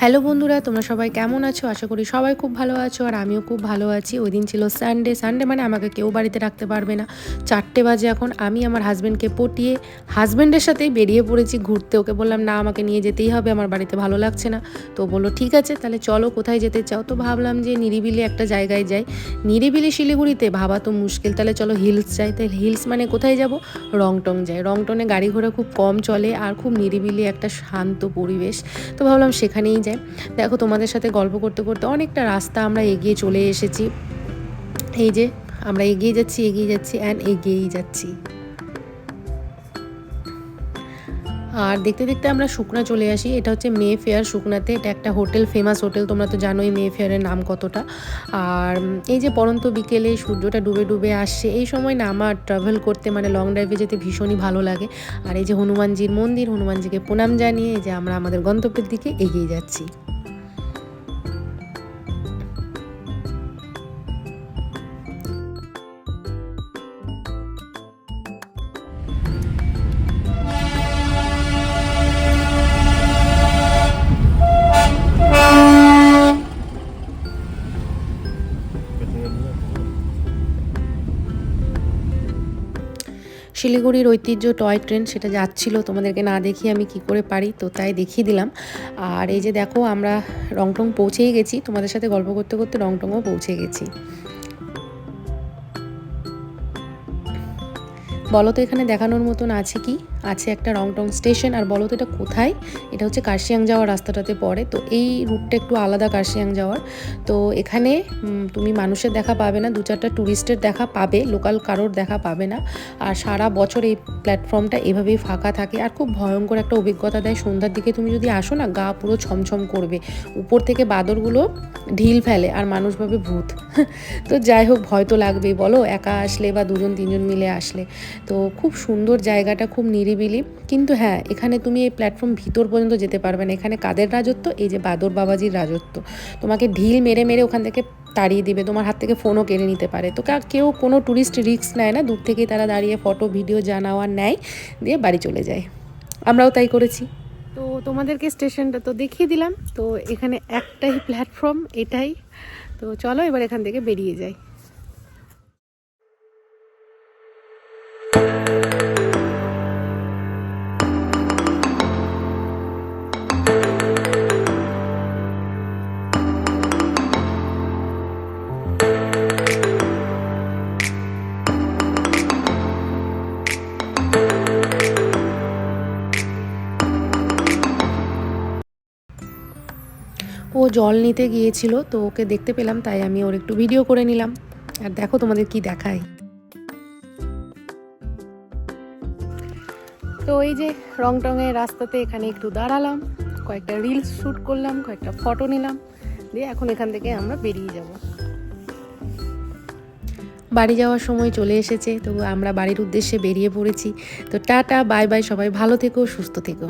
Hello বন্ধুরা, তোমরা সবাই কেমন আছো? আশা করি সবাই খুব ভালো আছো আর আমিও খুব ভালো আছি। ওই দিন ছিল সানডে সানডে মানে আমাকে কেউ বাড়িতে রাখতে পারবে না। চারটে বাজে এখন। আমি আমার হাজব্যান্ডকে পটিয়ে হাজব্যান্ডের সাথেই বেরিয়ে পড়েছি ঘুরতে। ওকে বললাম, না, আমাকে নিয়ে যেতেই হবে। আমার বাড়িতে ভালো লাগছে না। তো বলল, ঠিক আছে, তাহলে চলো, কোথায় যেতে চাও? তো ভাবলাম যে নিরিবিলি একটা জায়গায় যাই। নিরিবিলি শিলিগুড়িতে? ভাবা তো মুশকিল। তাহলে চলো হিলস যাই। তাহলে হিলস মানে কোথায় যাব? রংটং যাই। রংটনে গাড়ি ঘোড়া খুব কম চলে আর খুব নিরিবিলি একটা শান্ত পরিবেশ। তো ভাবলাম সেখানেই যাই দেখো তোমাদের সাথে গল্প করতে করতে অনেকটা রাস্তা আমরা এগিয়ে চলে এসেছি। এই যে, আমরা এগিয়ে যাচ্ছি এগিয়ে যাচ্ছি অ্যান্ড এগিয়েই যাচ্ছি। আর দেখতে দেখতে আমরা শুকনা চলে আসি। এটা হচ্ছে মে ফেয়ার শুকনাতে। এটা একটা হোটেল ফেমাস হোটেল, তোমরা তো জানোই মে ফেয়ারের নাম কতটা। আর এই যে পরন্ত বিকেলে সূর্যটা ডুবে ডুবে আসছে, এই সময় না আমার ট্রাভেল করতে মানে লং ড্রাইভে যেতে ভীষণই ভালো লাগে। আর এই যে হনুমানজির মন্দির, হনুমানজিকে প্রণাম জানিয়ে যে আমরা আমাদের গন্তব্যের দিকে এগিয়ে যাচ্ছি। শিলিগুড়ির ঐতিহ্য টয় ট্রেন সেটা যাচ্ছিল, তোমাদেরকে না দেখিয়ে আমি কি করে পারি, তো তাই দেখিয়ে দিলাম। আর এই যে দেখো, আমরা রংটং পৌঁছেই গেছি, তোমাদের সাথে গল্প করতে করতে রংটংও পৌঁছে গেছি। বলো তো এখানে দেখানোর মতন আছে কি? আছে একটা রংটং স্টেশন, আর বলো তো এটা কোথায়? এটা হচ্ছে কার্শিয়াং যাওয়ার রাস্তাটাতে পড়ে। তো এই রুটটা একটু আলাদা কার্শিয়াং যাওয়ার। তো এখানে তুমি মানুষের দেখা পাবে না, দু চারটা ট্যুরিস্টের দেখা পাবে, লোকাল কারোর দেখা পাবে না। আর সারা বছর এই প্ল্যাটফর্মটা এভাবেই ফাঁকা থাকে, আর খুব ভয়ঙ্কর একটা অভিজ্ঞতা দেয়। সন্ধ্যার দিকে তুমি যদি আসো না, গা পুরো ছমছম করবে। উপর থেকে বাদরগুলো ঢিল ফেলে, আর মানুষ ভাবে ভূত। তো যাই হোক, ভয় তো লাগবেই, বলো। একা আসলে বা দুজন, তিনজন মিলে আসলে। তো খুব সুন্দর জায়গাটা, খুব নিরিবিলি। কিন্তু হ্যাঁ এখানে তুমি এই প্ল্যাটফর্ম ভিতর পর্যন্ত যেতে পারবে না। এখানে কাদের রাজত্ব? এই যে বাদর বাবাজির রাজত্ব। তোমাকে ঢিল মেরে মেরে ওখান থেকে তাড়িয়ে দিবে, তোমার হাত থেকে ফোনও কেড়ে নিতে পারে। তো কেউ কোনো ট্যুরিস্ট রিস্ক নেয় না, দূর থেকেই তারা দাঁড়িয়ে ফটো ভিডিও জানাওয়া নেয়, দিয়ে বাড়ি চলে যায়। আমরাও তাই করেছি। তো তোমাদেরকে স্টেশনটা তো দেখিয়ে দিলাম। তো এখানে একটাই প্ল্যাটফর্ম এটাই। তো চলো এবার এখান থেকে বেরিয়ে যাই। ও জল নিতে গিয়েছিল, তো ওকে দেখতে পেলাম, তাই আমি ওর একটু ভিডিও করে নিলাম। আর দেখো তোমাদের কি দেখাই তো এই যে রং টঙের রাস্তাতে এখানে একটু দাঁড়ালাম, কয়েকটা রিলস শ্যুট করলাম, কয়েকটা ফটো নিলাম, দিয়ে এখন এখান থেকে আমরা বেরিয়ে যাব। বাড়ি যাওয়ার সময় চলে এসেছে তো আমরা বাড়ির উদ্দেশ্যে বেরিয়ে পড়েছি। তো টাটা বাই বাই সবাই ভালো থেকো, সুস্থ থেকো।